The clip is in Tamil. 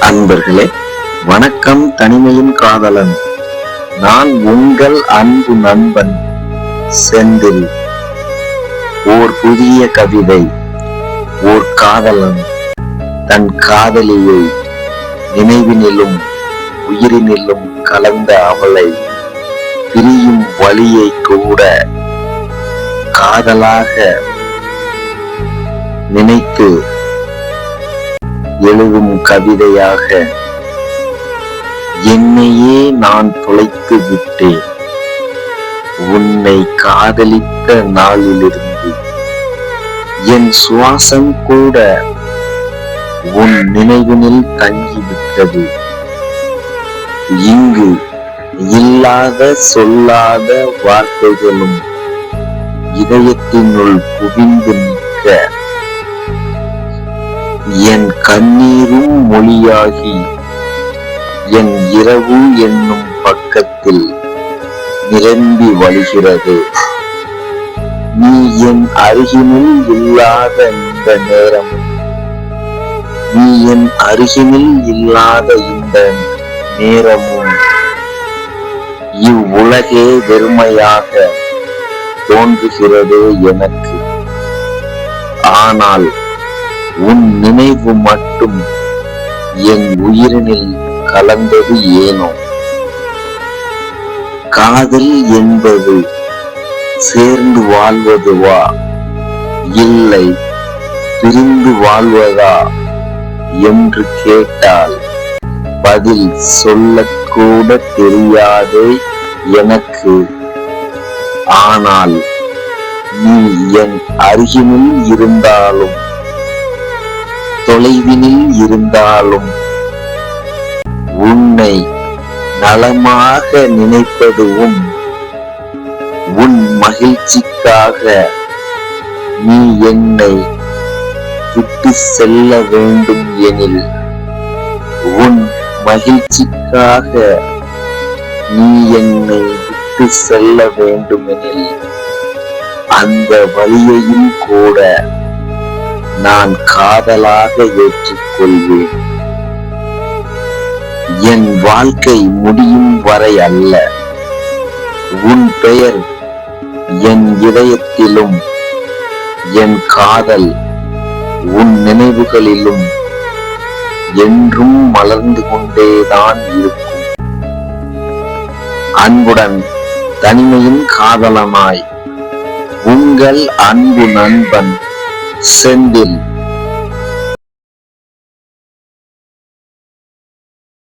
அன்பர்களே வணக்கம் தனிமையின் காதலன். நான் உங்கள் அன்பு நண்பன் செந்தில். ஓர் புதிய கவிதை ஓர் காதலன். தன் காதலியை நினைவினிலும் உயிரினிலும் கலந்த அவளை பிரியும் வழியை கூட காதலாக நினைத்து எழுதும் கவிதையாக என்னையே நான் தொலைத்து விட்டேன். உன்னை காதலித்த நாளிலிருந்து என் சுவாசம் கூட உன் நினைவினில் தங்கிவிட்டது. இங்கு இல்லாத சொல்லாத வார்த்தைகளும் இதயத்தினுள் குவிந்து நிற்க என் கண்ணீரும் மொழியாகி என் இரவு என்னும் பக்கத்தில் நிரம்பி வழிகிறது. நீ என் அருகினில் இல்லாத இந்த நேரம் நீ என் அருகினில் இல்லாத இந்த நேரமும் இவ்வுலகே வெறுமையாக தோன்றுகிறது எனக்கு. ஆனால் உன் நினைவு மட்டும் என் உயிரினில் கலந்தது ஏனோ? காதல் என்பது சேர்ந்து வாழ்வதுவா இல்லை பிரிந்து வாழ்வதா என்று கேட்டால் பதில் சொல்லக்கூட தெரியாதே எனக்கு. ஆனால் நீ என் அருகினில் இருந்தாலும் தொலைவினில் இருந்தாலும் உன்னை நலமாக நினைப்பதுவும் உன் மகிழ்ச்சிக்காக நீ என்னை விட்டு செல்ல வேண்டும் எனில் உன் மகிழ்ச்சிக்காக நீ என்னை விட்டு செல்ல வேண்டுமெனில் அந்த வழியையும் கூட நான் காதலாக ஏற்றுக்கொள்வேன். என் வாழ்க்கை முடியும் வரை அல்ல. உன் பெயர் என் இதயத்திலும் என் காதல் உன் நினைவுகளிலும் என்றும் மலர்ந்து கொண்டேதான் இருக்கும். அன்புடன் தனிமையின் காதலனாய் உங்கள் அன்பு நண்பன் செந்தில்